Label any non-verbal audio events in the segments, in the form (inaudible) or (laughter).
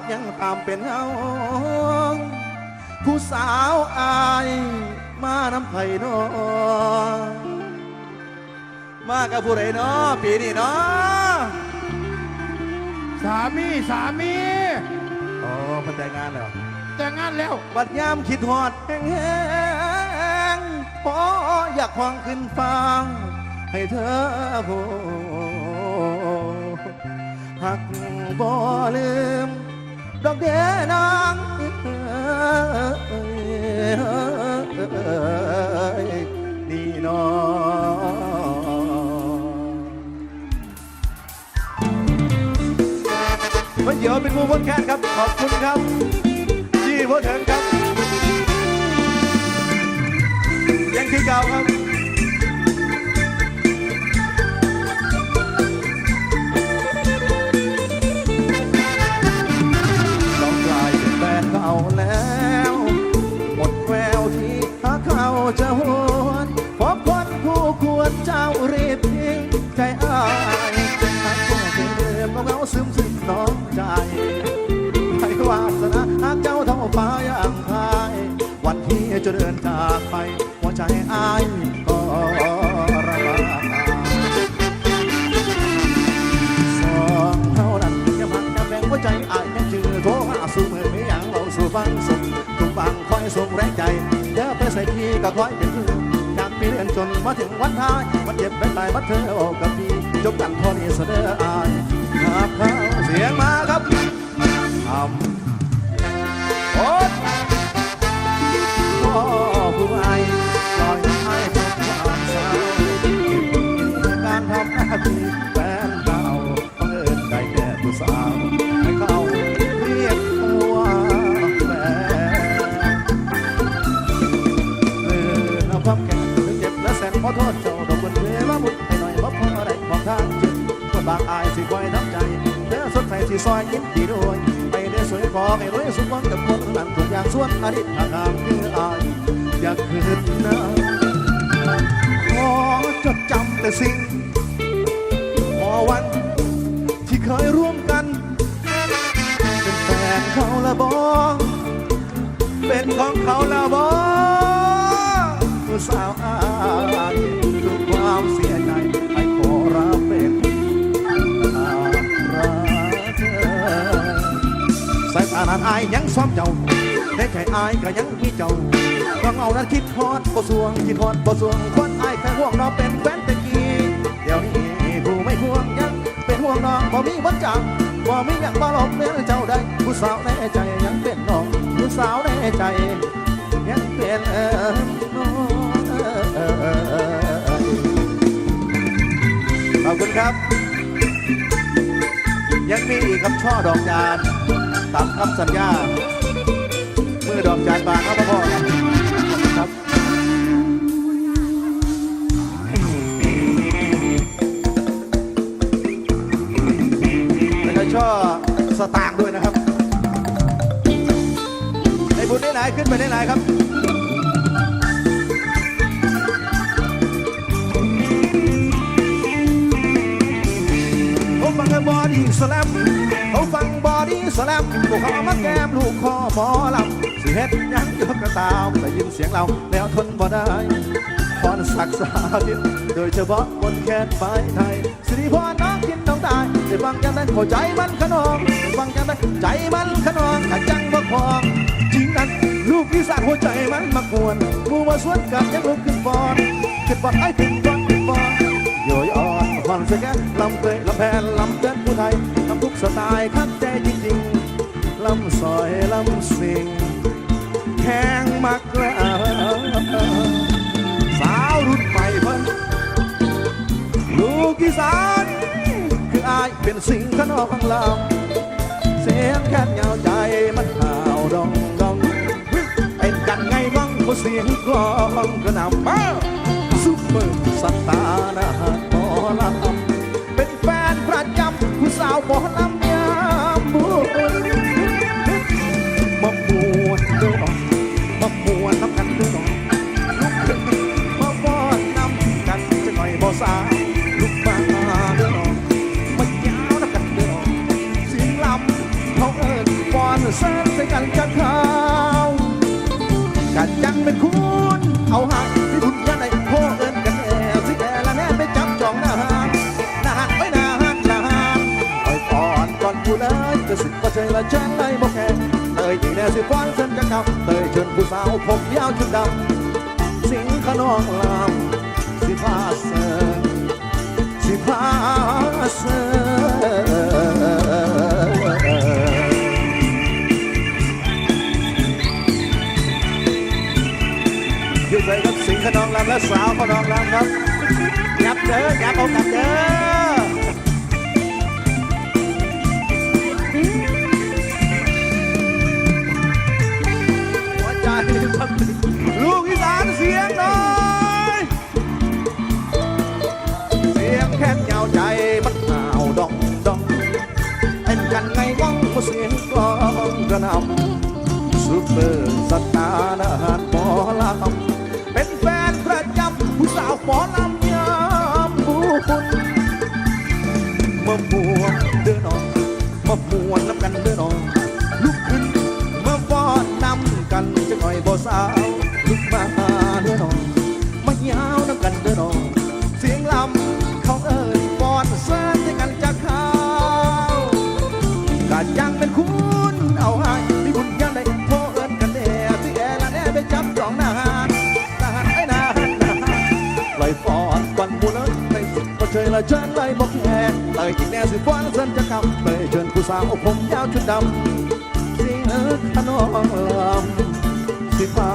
พยังตามเป็นเงาผู้สาวอายมาน้ำไผ่นอมากับผู้ใดเนาะปีนี้เนาะสามีสามีอ๋อมันแต่งงานแล้วแต่งงานแล้วบัดยามคิดหอดแห้งๆพออยากควางขึ้นฟังให้เธอโบหักบ่ลืม ดอกเดนางนี่นอมันเดี๋ยวเป็นหมูบนแคนครับ ขอบคุณครับจี้พ่อเถิงครับ ยังคือเก่าครับ วันที่จะเดินจากไป หัวใจอ้ายก็ระบาสองเท่านั้นจะพักจะแบ่งหัวใจอ้ายยังจือโทรหาสู่มือไม่ยังเราสู่ฟังสุขทุกฟังคอยส่งแรงใจเดี๋ยวไปใส่พี่ก็คอยเป็นเพื่อนจากปีเรียนจนมาถึงวันท้ายมันเจ็บเป็นตายบัดเธอออกกับพี่จบกันเท่านี้เสนออายหากเขาเสียงมาครับทำโอ๊ ผู้ไอปล่อยให้จบความเศร้าการทำหน้าที่แฟนเก่าบังเอิญได้แก่ผู้สาวให้เขาเรียกว่าแฟนเออน้ำพับแก่เจ็บและแสนขอโทษเจ้าดอกบนเวลาบุญให้หน่อยว่าะพอได้ของทางเจ็บคนบางอายสิคอยน้ำใจเธอสดใสสิซอยยิ้มดีด้วยไปได้สวยขอให้รวยสุขวังกับคนนั้นทุกอย่างส่วนอดีตทางทางคืออาย อยาคืนนะขอจดจำแต่สิ่งพอวันที่เคยร่วมกันเป็นแฟนเขาละบอเป็นของเขาละบอผู้สาวอายทุกความเสียใจให้ขอรับเป็นอารักเธอสายตานั้นอายยังซ้อมเจ้าในใจอายก็ยังมีเจ้า ก็เงานั้นคิดฮอดบ่สวงคิดฮอดบ่สวงคนอายแค่ห่วงน้องเป็นแฟนตะกี้เดี๋ยวนี้ผู้ไม่ห่วงยังเป็นห่วงน้องบ่มีวันจังบ่มีอย่างบ่หลบเนื้อเจ้าได้ผู้สาวในใจยังเป็นน้องผู้สาวในใจยังเป็นเออน้องเออขอบคุณครับ ยังมีอีกครับช่อดอกจานตามคำสัญญา เมื่อดอกจานบานครับพ่อ สตางค์ด้วยนะครับในบุญได้ไหนขึ้นไปได้ไหนครับเขาฟังบอดี้สแลมเขาฟังบอดี้สแลมพวกเขาเอมาแก้มลูกคอหมอลำสิเฮ็ดยังยกกระตามได้ยินเสียงเราแล้วทนบ่ได้พรศักดิ์สาธิตโดยเฉพาะบนแขนฝ่ายไทย ตายได้ฟังจังนั้เข้าใจมันขนองฟังจังนั้ใจมันขนองขัดจังบ่คองจริงนั้นลูกที่สานหัวใจมันมากวนมูมาสวนกับยังลุกขึ้นฟอนขึ้นฟอนไอ้ขึ้นฟอนขึ้นฟอนโยยอ่อนความสวยงามลำเกยลำแพนลำเดินผู้ไทยลำทุกสไตล์คัดใจจริงๆลำซอยลำสิงแข้งมักแล้วสาวรุ่นใหม่เพิ่นลูกอีสานายเป็นสิ่งขนองลำเสียงแค่เงาใจมันห่าวดองดองเป็นกันไงบ้างผู้เสียงกลองกระนำมาซุปเปอร์สตาร์นะฮะหมอลำเป็นแฟนประจำผู้สาวหมอลำ ใจละจังในบ่แค่เตยอีกแน่สิฟ้อนเส้นจะเก่าเตยจนผู้สาวผมยาวชุดดำสิงขนองลำสิพาเสงสิพาเสอยู่ไปกับสิงขนองลำและสาวขนองลำครับยับเด้อยับเอากลับเด้อ กลองกระนำซุปเปอร์สตาร์นาหารหมอลำเป็นแฟนประจำผู้สาวหมอลำยามบุญมาบวงเด้อน้องมาบวนน้ำกันเด้อน้องลุกขึ้นมาฟ้อนนำกันจะหน่อยบ่สาวลุก มาเด้อน้องมายาวน้ำกันเด้อน้องเสียงลำเขาเอ่ยบอนเส้นให้กันจากเขากายังเป็นคุณเอาให้มีบุญยังได้โทเอินกันแน่ที่แอละแน่ไปจับจองหน้าหานหน้าหานไอ้หน้าหานหน้าหานลอยฟอนกวันมูเลยในสุดก็เชยละเชิญเลยบอกแค่เลยอีกแน่สิฟ้อนเส้นจะกำเลยเชิญผู้สาวผมยาวชุดดำเสียงเอิขนองลำ สิฟ้า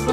เ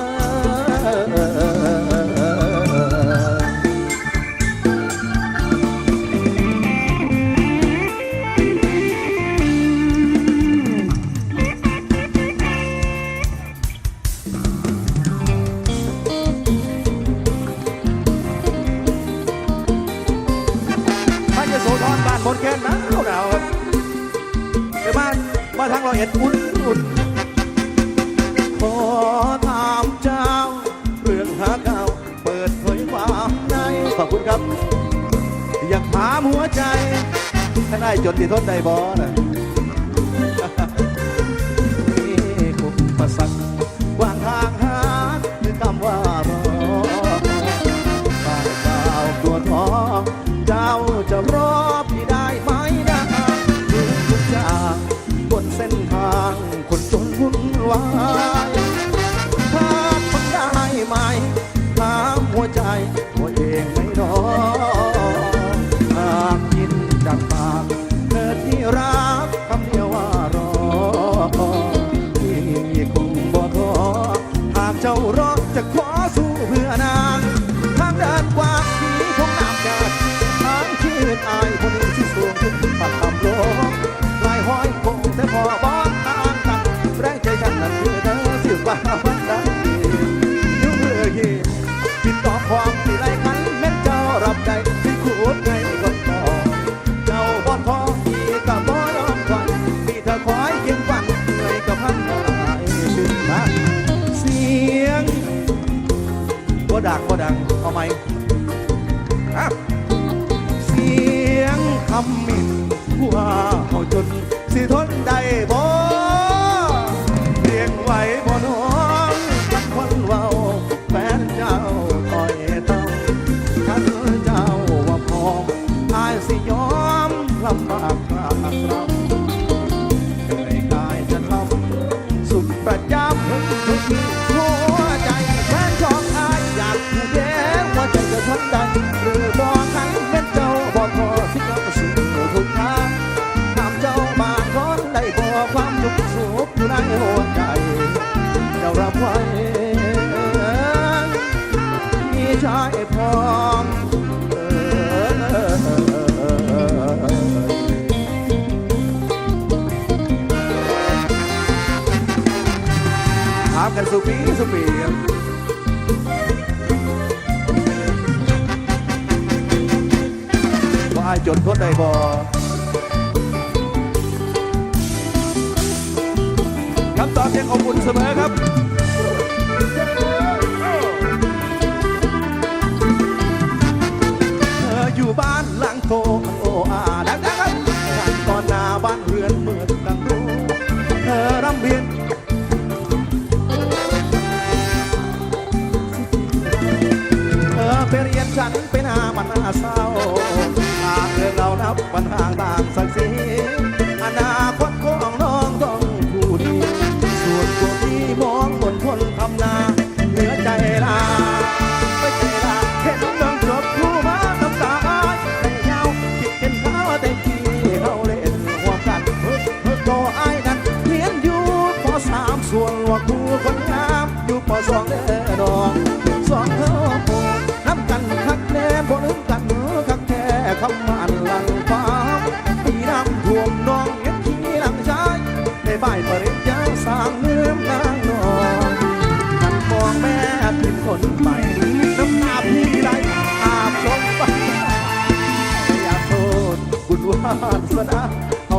สิว่าวันใดยุ่งเมื่อเย็นติดต่อความที่ไรกันแม่นเจ้ารับใจที่ขูดไงก็ต่อเจ้าบอนพอที่ก็บ่ยอมควันมีเธอคอยเคียงฟังเหนื่อยกับพันหลายสิ้นทางเสียงบ่ดังบ่ดังเอาไหมอะเสียงคำมิ มลำบากครากเราเหนื่อยกายจะทำสุขประจำทุกทีหัวใจแฟนของอายอยากถูกแย้งว่าใจจะทนได้หรือบอกกันเป็นเจ้าบอกพอที่กำสุขทุกทางทำเจ้ามาคนได้บอกความทุกข์สุขอยู่ในหัวใจเจ้ารับไว้มีชายพร้อม กันสุปีสุปีว่าจดทดได้บ่คำตอบยังอบอุ่นเสมอครับ เศร้าหากเรอเรานับวันทางต่างสักสี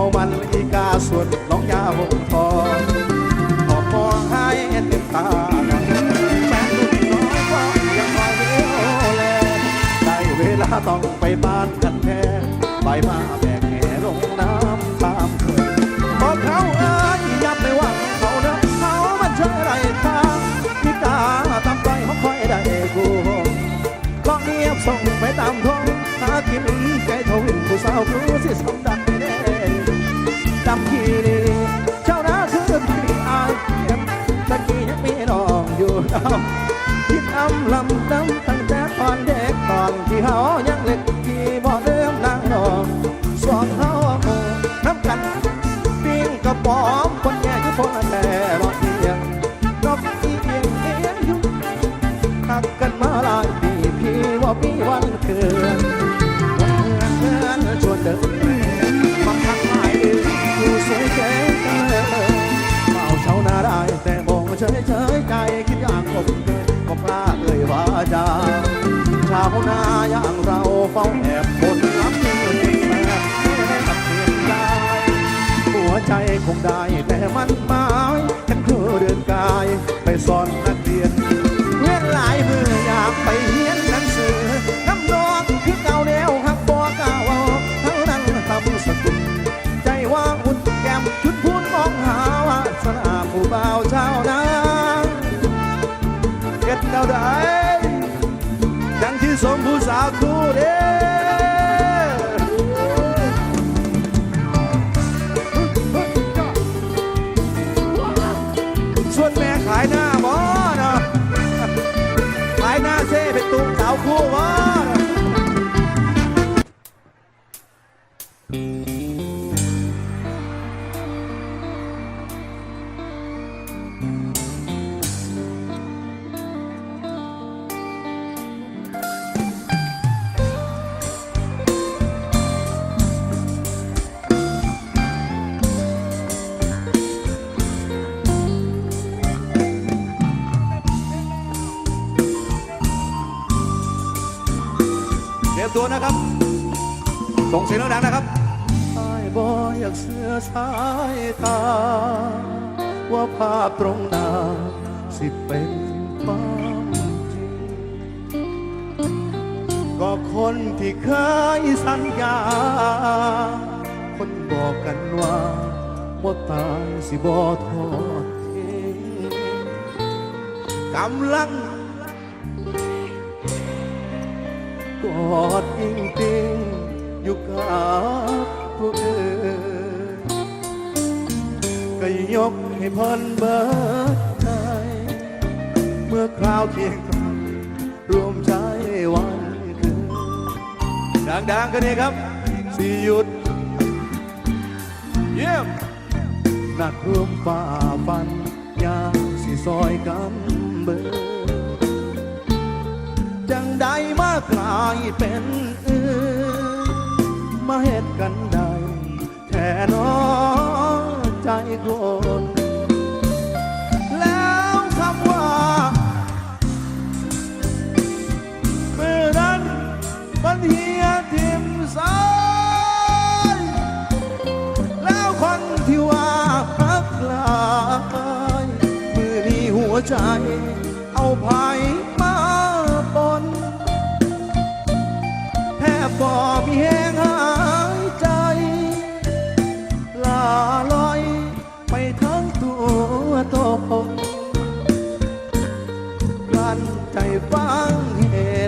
อวันลีกาสวนน้องยาหงทองขอบมองให้เต็มตาแม่ลูกน้อยก็ยังคอยเลี้ยวแลได้เวลาต้องไปบ้านกันแท้ไปมาแบกแห่ลงน้ำตามเคยบอกเขาเอ้ยยับไปหวังเขาเนอะเขามันเชื่อไรทางลีกาทำไปเขาคอยได้กูลองเงียบส่งไปตามท้องหากินใจทวินผู้สาวรู้ 감사합니다. (laughs) os a ตัวนะครับ ส่งเสียงดังนะครับไอ้บอยอยากเสื้อสายตา ว่าภาพตรงหน้าสิเป็นความจริง ก็คนที่เคยสัญญา คนบอกกันว่าว่าตายสิบอทอดทิ้งกำลัง อดอิงติงอยู่กับผู้อื่นก็ยกให้พนเบิดใจเมื่อคราวเคียงรวมใจวันคืนดังๆกันนี้ครับสี่หยุด เยี่ยมนัดรวมฝ่าฟันยาสี่ซอยกันเบิด ใดมากลายเป็น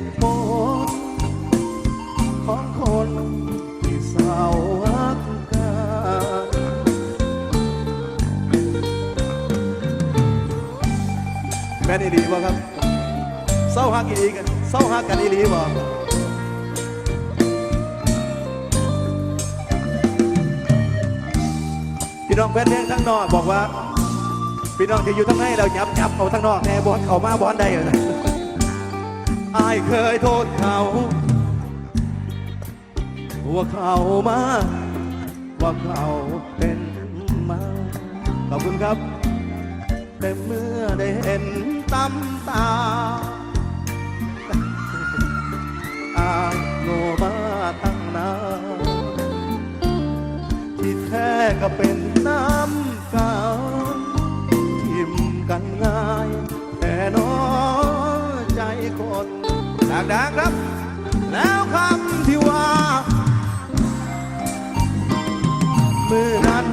ตุผลของคนที่เศร้าหักกันแม่นอีหลีบ่ครับเศร้าหักอีหลีกันเศร้าหักกันอีหลีบ่พี่น้องแพทย์แพลงทั้งนอกบอกว่าพี่น้องที่อยู่ทั้งในเราหยับหยับเอาทั้งนอกแน่บอสเขามาบอสได้เลย อนะอายเคยโทษเขา ว่าเขามา ว่าเขาเป็นมา ขอบคุณครับ แต่เมื่อได้เห็นตำตาอายโง่มาตั้งนานที่แท้ก็เป็นน้ำกา ดงครับ แล้วคำที่ว่า มือนั้น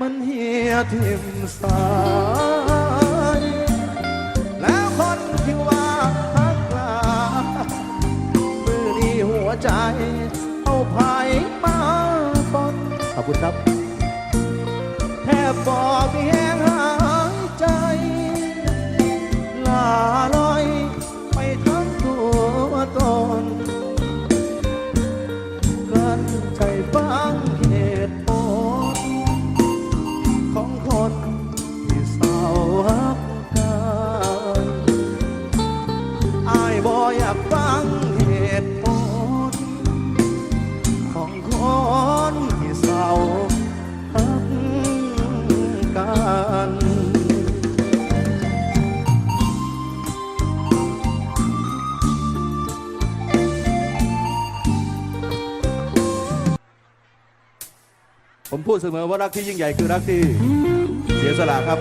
มันเหียทิมสายแล้วคนที่ว่าฮักลามือนี้หัวใจ เอาไผ่มาปนขอบคุณครับ ผมพูดเสมอว่ารักที่ยิ่งใหญ่คือรักที่เสียสละครับ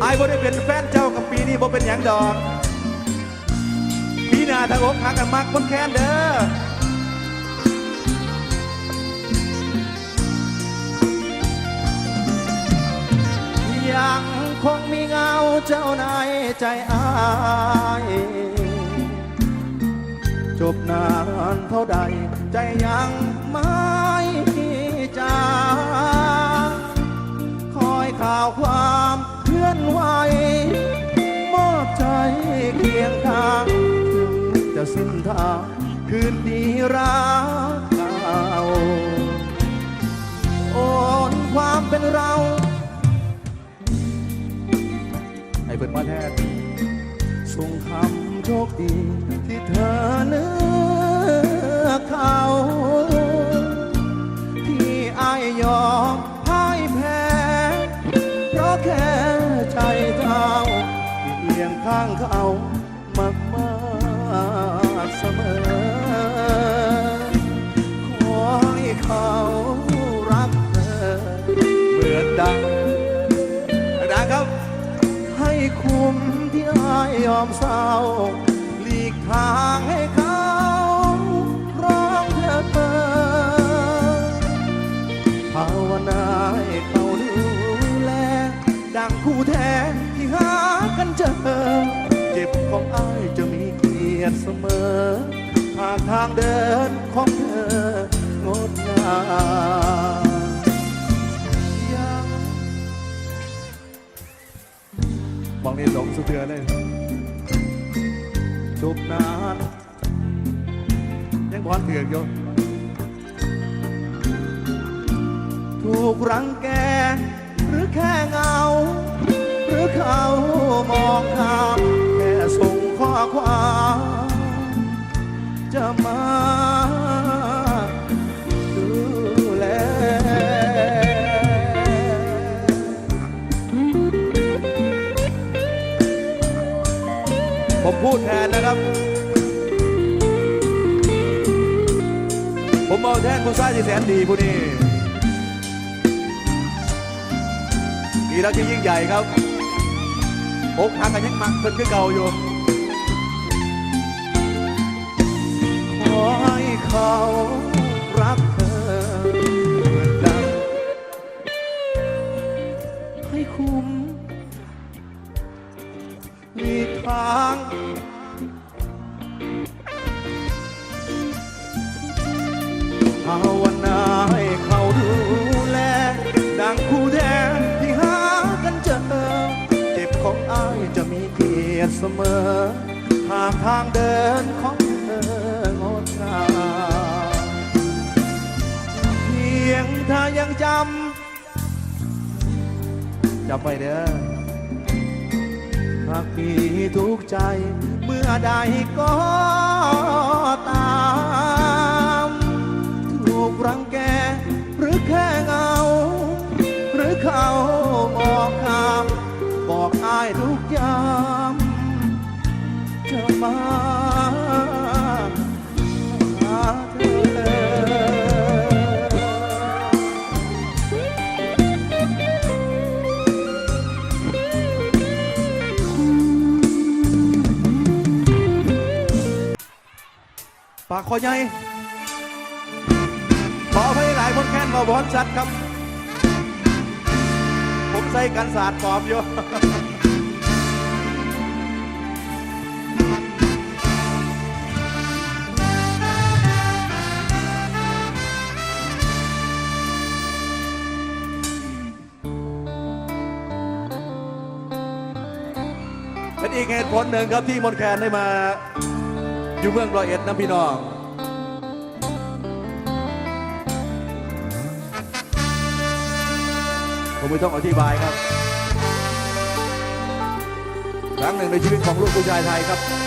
ไอ้บ่ได้เป็นแฟนเจ้ากับปีนี้บ่เป็นหยังดอกปีหน้าถ้าอกหักกันมักคนแค้นเด้อยัง คงมีเงาเจ้านายใจอายจบนานเท่าใด ใจยังไม่จางคอยข่าวความเคลื่อนไหวมอบใจเคียงข้างถึงจะสิ้นทางคืนดีรักเก่าโอนความเป็น เปิดมาแทนส่งคำโชคดีที่เธอเลือกเขาที่อายยอมพ่ายแพ้เพราะแค่ใจเท่าที่เอียงข้างเขามากมากเสมอ อมเศร้าหลีกทางให้เขาร้องเธอเปิดภาวนาให้เขาดูแล ดังคู่แท้ที่หากันเจอ เจ็บของอายจะมีเกียรติเสมอหากทางเดินของเธองดงามยังมองนี่หลงสุดเทือเลย สุขนานยังบอนเถือกอยู่ถูกรังแก หรือแค่เงา หรือเขามองข้ามแค่ส่งข้อความจะ พูดแทนนะครับ ผมเอาแทนคุณซ้ายที่แสนดีผู้นี้ดีแล้วที่ยิ่งใหญ่ครับอกหักกันยังมักเป็นคือเก่าอยู่ขอให้เขา เสมอ หากทางเดินของเธองดงามเพียงเธอยังจำจำไปเด้อหากมีทุกข์ใจเมื่อใดก็ตาม ถูกรังแกหรือแค่เงา หรือเขา มาหาเธอปากคอใหญ่ขอให้หลายคนแค้นมาบอนชัดครับ ผมใส่กันศาสตร์ปลอมอยู่ อีกเหตุผลหนึ่งครับที่มนแคนได้มา อยู่เมืองร้อยเอ็ดนะพี่น้องผมไม่ต้องอธิบายครับ ครั้งหนึ่งในชีวิตของลูกผู้ชายไทยครับ